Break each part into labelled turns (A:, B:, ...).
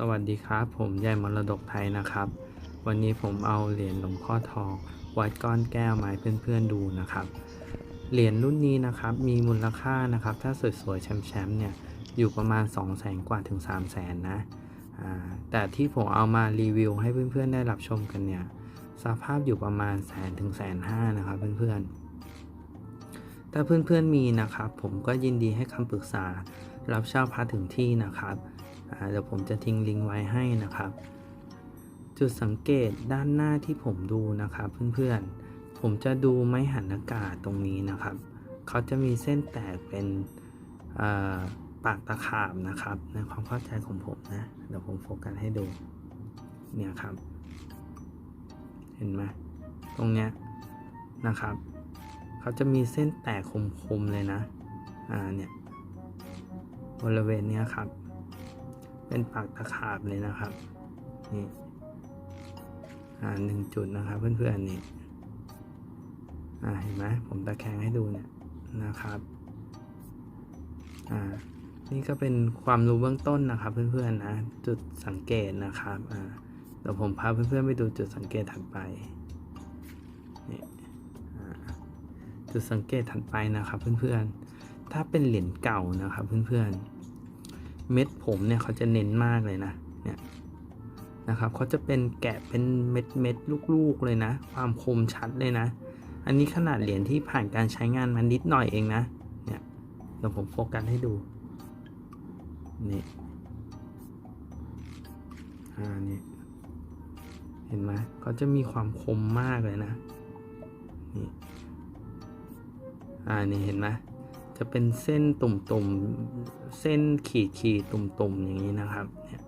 A: สวัสดีครับ ผมยายมรดกไทยนะครับ วันนี้ผมเอาเหรียญหลวงพ่อทองวัดก้อนแก้วมาให้เพื่อนๆดูนะครับ เหรียญรุ่นนี้นะครับมีมูลค่านะครับ ถ้าสวยๆแชมป์ๆเนี่ยอยู่ประมาณ 2 0 0แสนกว่าถึง 3 0 0แสนนะแต่ที่ผมเอามารีวิวให้เพื่อนๆได้รับชมกันเนี่ยสภาพอยู่ประมาณแสนถึงแสนห้านะครับเพื่อนๆถ้าเพื่อนๆมีนะครับ ผมก็ยินดีให้คำปรึกษารับเช่าพระถึงที่นะครับ เดี๋ยวผมจะทิ้งลิงก์ไว้ให้นะครับ จุดสังเกตด้านหน้าที่ผมดูนะครับเพื่อนๆ ผมจะดูไม้หันอากาศตรงนี้นะครับ เขาจะมีเส้นแตกเป็นปากตะขาบนะครับ ในความเข้าใจของผมนะ เดี๋ยวผมโฟกัสให้ดู เนี่ยครับ เห็นไหมตรงเนี้ยนะครับ เขาจะมีเส้นแตกคมๆเลยนะ อ่าเนี่ยบริเวณเนี้ยครับ เป็นปากตะขาบเลยนะครับ นี่อ่าหนึ่งจุดนะครับเพื่อนๆนี่อ่าเห็นไหมผมตะแคงให้ดูเนี่ยนะครับอ่านี่ก็เป็นความรู้เบื้องต้นนะครับ เพื่อนๆนะจุดสังเกตนะครับอ่าเดี๋ยวผมพาเพื่อนๆไปดูจุดสังเกตถัดไปนี่อ่าจุดสังเกตถัดไปนะครับ เพื่อนๆถ้าเป็นเหรียญเก่านะครับ เพื่อนๆ เม็ดผมเนี่ยเขาจะเน้นมากเลยนะเนี่ยนะครับเขาจะเป็นแกะเป็นเม็ดเม็ดลูกๆเลยนะ ความคมชัดเลยนะ อันนี้ขนาดเหรียญที่ผ่านการใช้งานมานิดหน่อยเองนะเนี่ยเดี๋ยวผมโฟกัสให้ดูนี่อ่านี่เห็นไหมเขาจะมีความคมมากเลยนะนี่อ่านี่เห็นไหม จะเป็นเส้นตุ่มๆ เส้นขีดขีดๆตุ่มๆ อย่างนี้นะครับ เนี่ย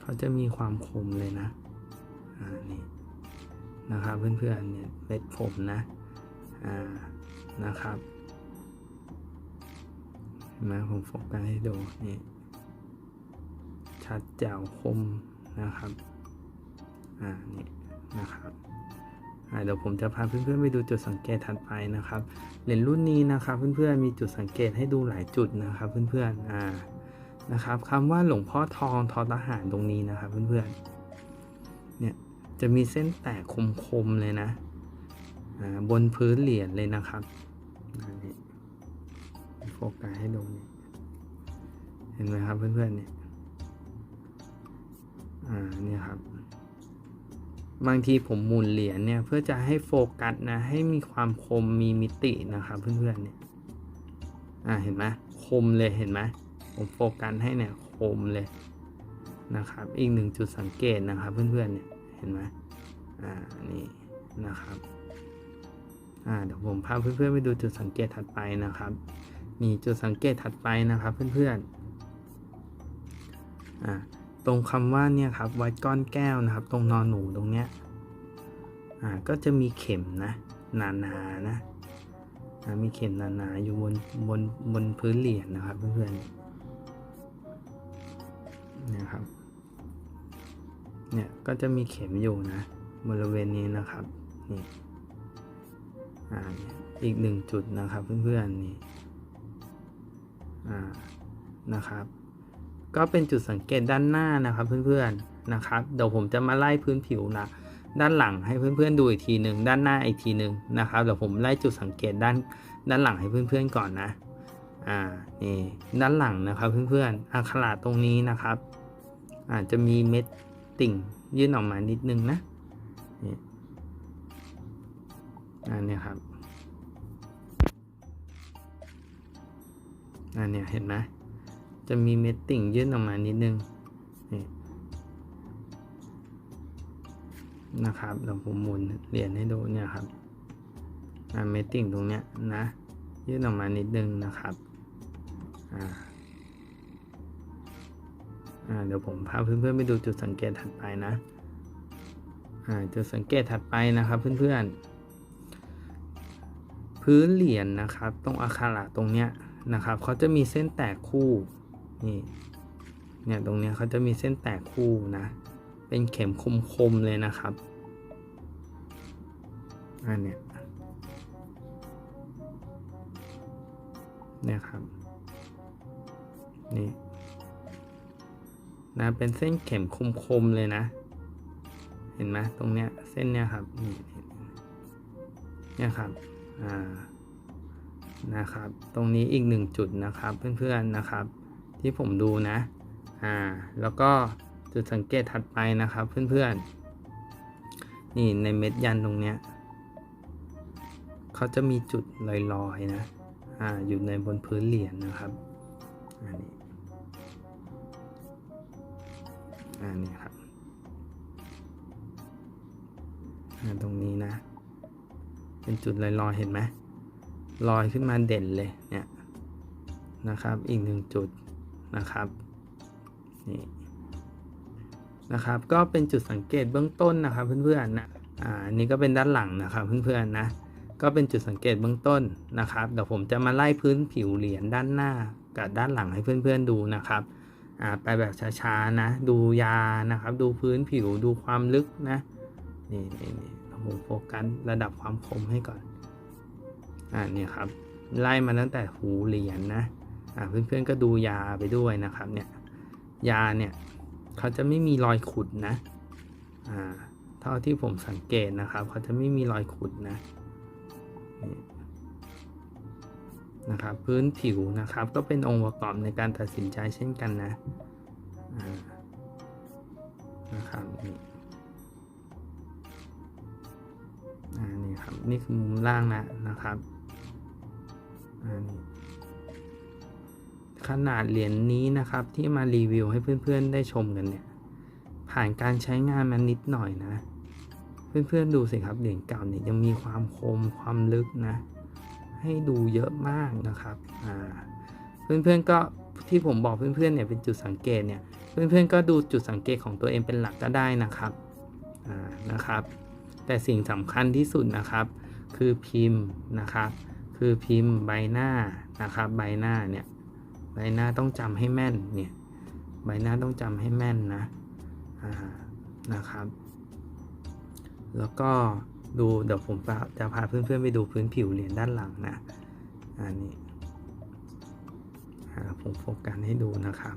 A: เขาจะมีความคมเลยนะ อ่า นี่ นะครับ เพื่อนๆ เนี่ยเม็ดผมนะ อ่า นะครับเห็นไหมผมโฟกัสให้ดู นี่ ชัดแจ๋วคมนะครับ อ่า นี่ นะครับ เดี๋ยวผมจะพาเพื่อนๆไปดูจุดสังเกตถัดไปนะครับเหรียญรุ่นนี้นะครับเพื่อนๆมีจุดสังเกตให้ดูหลายจุดนะครับเพื่อนๆอ่านะครับคำว่าหลวงพ่อทองทอทหารตรงนี้นะครับเพื่อนๆเนี่ยจะมีเส้นแตกคมๆเลยนะบนพื้นเหรียญเลยนะครับโฟกัสให้ดูนี่เห็นไหมครับเพื่อนๆเนี่ยอ่าเนี่ยครับ บางทีผมหมุนเหรียญเนี่ยเพื่อจะให้โฟกัสนะให้มีความคมมีมิตินะครับเพื่อนๆเนี่ยอ่าเห็นไหมคมเลยเห็นไหมผมโฟกัสให้เนี่ยคมเลยนะครับ อีกหนึ่งจุดสังเกตนะครับเพื่อนๆเนี่ยเห็นไหมอ่านี่นะครับอ่าเดี๋ยวผมพาเพื่อนๆไปดูจุดสังเกตถัดไปนะครับนี่จุดสังเกตถัดไปนะครับเพื่อนๆอ่า ตรงคำว่าเนี่ยครับวัดก้อนแก้วนะครับ ตรงนอนหนูตรงเนี้ยอ่าก็จะมีเข็มนะหนาๆนนะมีเข็มหนาๆอยู่บนบนบนพื้นเหรียญนะครับเพื่อนๆนี่ยครับเนี่ยก็จะมีเข็มอยู่นะบริเวณนี้นะครับนี่อ่าอีกหนึ่งจุดนะครับเพื่อนๆนี่อ่านะครับ ก็เป็นจุดสังเกตด้านหน้านะครับเพื่อนๆนะครับเดี๋ยวผมจะมาไล่พื้นผิวนะด้านหลังให้เพื่อนๆดูอีกทีหนึ่งด้านหน้าอีกทีหนึ่งนะครับเดี๋ยวผมไล่จุดสังเกตด้านด้านหลังให้เพื่อนๆก่อนนะอ่านี่ด้านหลังนะครับเพื่อนๆอักขระตรงนี้นะครับอาจจะมีเม็ดติ่งยื่นออกมานิดนึงนะนี่อันนี้ครับอันนี้เห็นไหม จะมีเม็ดติ่งยื่นออกมานิดนึงนี่นะครับเดี๋ยวผมหมุนเหรียญให้ดูเนี่ยครับอ่าเม็ดติ่งตรงเนี้ยนะ ยื่นออกมานิดนึงนะครับอ่าอ่าเดี๋ยวผมพาเพื่อนๆไปดูจุดสังเกตถัดไปนะอ่าจุดสังเกตถัดไปนะครับเพื่อนๆ พื้นเหรียญนะครับ ตรงอักขระตรงเนี้ยนะครับเขาจะมีเส้นแตกคู่ นี่เนี่ยตรงเนี้ยเขาจะมีเส้นแตกคู่นะ เป็นเข็มคมๆเลยนะครับอันเนี้ยเนี่ยครับนี่นะเป็นเส้นเข็มคมๆเลยนะ เห็นไหมตรงเนี้ยเส้นเนี้ยครับนี่เนี่ยครับอ่านะครับ ตรงนี้อีกหนึ่งจุดนะครับเพื่อนๆนะครับ ที่ผมดูนะ อ่า แล้วก็จุดสังเกตถัดไปนะครับเพื่อนๆ นี่ในเม็ดยันตรงเนี้ยเขาจะมีจุดลอยๆนะ อ่า อยู่ในบนพื้นเหรียญนะครับ อันนี้ อันนี้ครับ อ่า ตรงนี้นะ เป็นจุดลอยๆ เห็นไหมลอยขึ้นมาเด่นเลย เนี่ยนะครับ อีกหนึ่งจุด นะครับนี่นะครับก็เป็นจุดสังเกตเบื้องต้นนะครับเพื่อนๆนะอ่านนี้ก็เป็นด้านหลังนะครับเพื่อนๆนะก็เป็นจุดสังเกตเบื้องต้นนะครับเดี๋ยวผมจะมาไล่พื้นผิวเหรียญด้านหน้ากับด้านหลังให้เพื่อนๆดูนะครับอ่าไปแบบช้าๆนะดูยานะครับ ดูพื้นผิวดูความลึกนะนี่นี่นี่ผมโฟกัสระดับความคมให้ก่อนอ่าเนี่ยครับไล่มาตั้งแต่หูเหรียญนะ เพื่อนๆก็ดูยาไปด้วยนะครับเนี่ยยาเนี่ยเขาจะไม่มีรอยขุดนะอ่าเท่าที่ผมสังเกตนะครับเขาจะไม่มีรอยขุดนะนะครับพื้นผิวนะครับก็เป็นองค์ประกอบในการตัดสินใจเช่นกันนะนะครับนี่อ่านี่ครับนี่คือมุมล่างนะนะครับอ่านี่ ขนาดเหรียญนนี้นะครับ ที่มารีวิวให้เพื่อนๆได้ชมกันเนี่ย ผ่านการใช้งานมานิดหน่อยนะ เพื่อนๆดูสิครับเหรียญเก่าเนี่ยยังมีความคมความลึกนะ ให้ดูเยอะมากนะครับอ่าเพื่อนๆก็ที่ผมบอกเพื่อนๆเนี่ยเป็นจุดสังเกตเนี่ย เพื่อนๆก็ดูจุดสังเกตของตัวเองเป็นหลักก็ได้นะครับอ่านะครับ แต่สิ่งสำคัญที่สุดนะครับ คือพิมพ์นะครับ คือพิมพ์ใบหน้านะครับ ใบหน้าเนี่ย ใบหน้าต้องจำให้แม่นเนี่ยใบหน้าต้องจำให้แม่นนะนะครับ แล้วก็ดูเดี๋ยวผมจะพาเพื่อนๆไปดูพื้นผิวเหรียญด้านหลังนะอันนี้ผมโฟกัสให้ดูนะครับ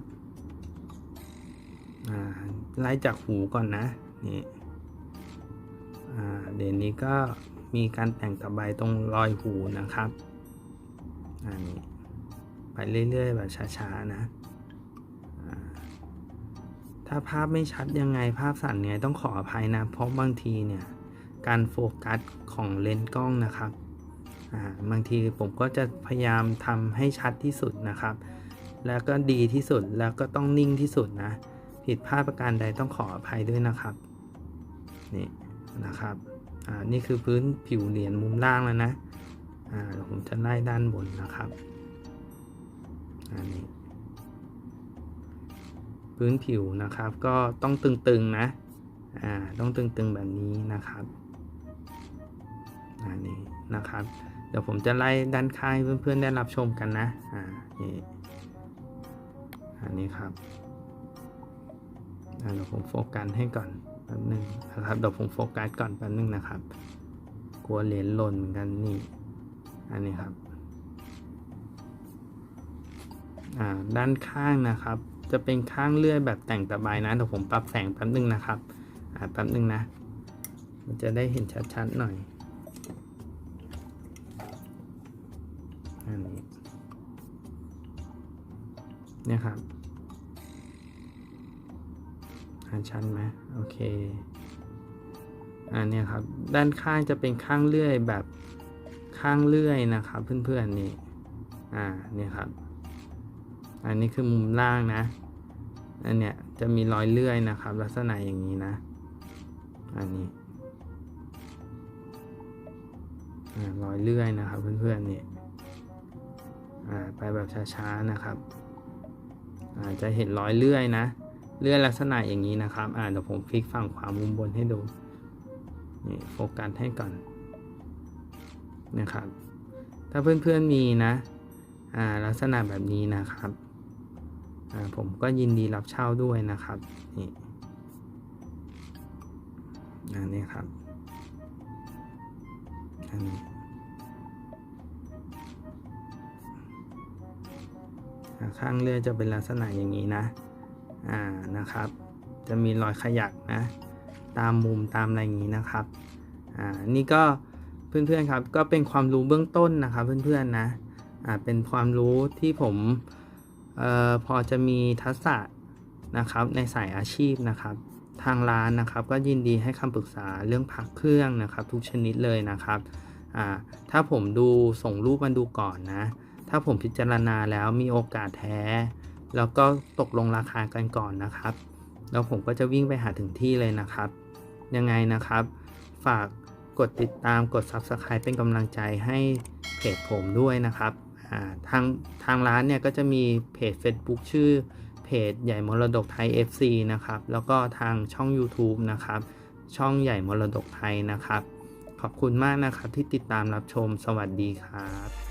A: ไล่จากหูก่อนนะนี่เดี๋ยวนี้ก็มีการแต่งตะไบตรงรอยหูนะครับอันนี้ ไปเรื่อย ๆ แบบช้าๆนะ ถ้าภาพไม่ชัดยังไงภาพสั่นไงต้องขออภัยนะ เพราะบางทีเนี่ย การโฟกัสของเลนส์กล้องนะครับบางทีผมก็จะพยายามทำให้ชัดที่สุดนะครับ แล้วก็ดีที่สุดแล้วก็ต้องนิ่งที่สุดนะ ผิดพลาดประการใดต้องขออภัยด้วยนะครับ นี่นะครับอ่านี่คือพื้นผิวเหรียญมุมล่างแล้วนะอ่าผมจะไล่ด้านบนนะครับ อันนี้พื้นผิวนะครับก็ต้องตึงๆนะ อ่า ต้องตึงๆแบบนี้นะครับ อันนี้นะครับ เดี๋ยวผมจะไล่ด้านข้างเพื่อนๆได้รับชมกันนะ อ่า นี่ อันนี้ครับเดี๋ยวผมโฟกัสให้ก่อนแป๊บนึงนะครับ เดี๋ยวผมโฟกัสก่อนแป๊บนึงนะครับ กลัวเหรียญหล่นเหมือนกันนี่ อันนี้ครับ ด้านข้างนะครับ จะเป็นข้างเลื่อยแบบแต่งตะไบนะเดี๋ยวผมปรับแสงแป๊บนึงนะครับแป๊บนึงนะมันจะได้เห็นชัดๆหน่อยอันนี้เนี่ยครับอ่าชันไหมโอเคอันนี้ครับด้านข้างจะเป็นข้างเลื่อยแบบข้างเลื่อยนะครับ เพื่อนๆนี่อ่าเนี่ยครับ อันนี้คือมุมล่างนะอันเนี้ยจะมีรอยเลื่อยนะครับ ลักษณะอย่างนี้นะ อันนี้รอยเลื่อยนะครับเพื่อนๆนี่ไปแบบช้าๆนะครับอาจจะเห็นรอยเลื่อยนะ เลื่อยลักษณะอย่างนี้นะครับอ่าเดี๋ยวผมพลิกฝั่งขวามุมบนให้ดูนี่โฟกัสให้ก่อนนะครับ ถ้าเพื่อนๆมีนะอ่าลักษณะแบบนี้นะครับ ผมก็ยินดีรับเช่าด้วยนะครับ นี่อันนี้ครับอันนี้ข้างเลื่อจะเป็นลักษณะอย่างนี้นะ อ่า นะครับ จะมีรอยขยักนะ ตามมุมตามอะไรอย่างนี้นะครับ อ่า นี่ก็เพื่อนๆครับ ก็เป็นความรู้เบื้องต้นนะครับ เพื่อนๆนะ อ่า เป็นความรู้ที่ผม พอจะมีทักษะนะครับในสายอาชีพนะครับ ทางร้านนะครับก็ยินดีให้คำปรึกษาเรื่องพักเครื่องนะครับ ทุกชนิดเลยนะครับถ้าผมดูส่งรูปมาดูก่อนนะ ถ้าผมพิจารณาแล้วมีโอกาสแท้ แล้วก็ตกลงราคากันก่อนนะครับ แล้วผมก็จะวิ่งไปหาถึงที่เลยนะครับ ยังไงนะครับ ฝากกดติดตามกด Subscribe เป็นกำลังใจให้เพจผมด้วยนะครับ ทางทางร้านเนี่ยก็จะมีเพจ Facebook ชื่อเพจใหญ่มรดกไทย FC นะครับ แล้วก็ทางช่อง YouTube นะครับ ช่องใหญ่มรดกไทยนะครับ ขอบคุณมากนะครับที่ติดตามรับชม สวัสดีครับ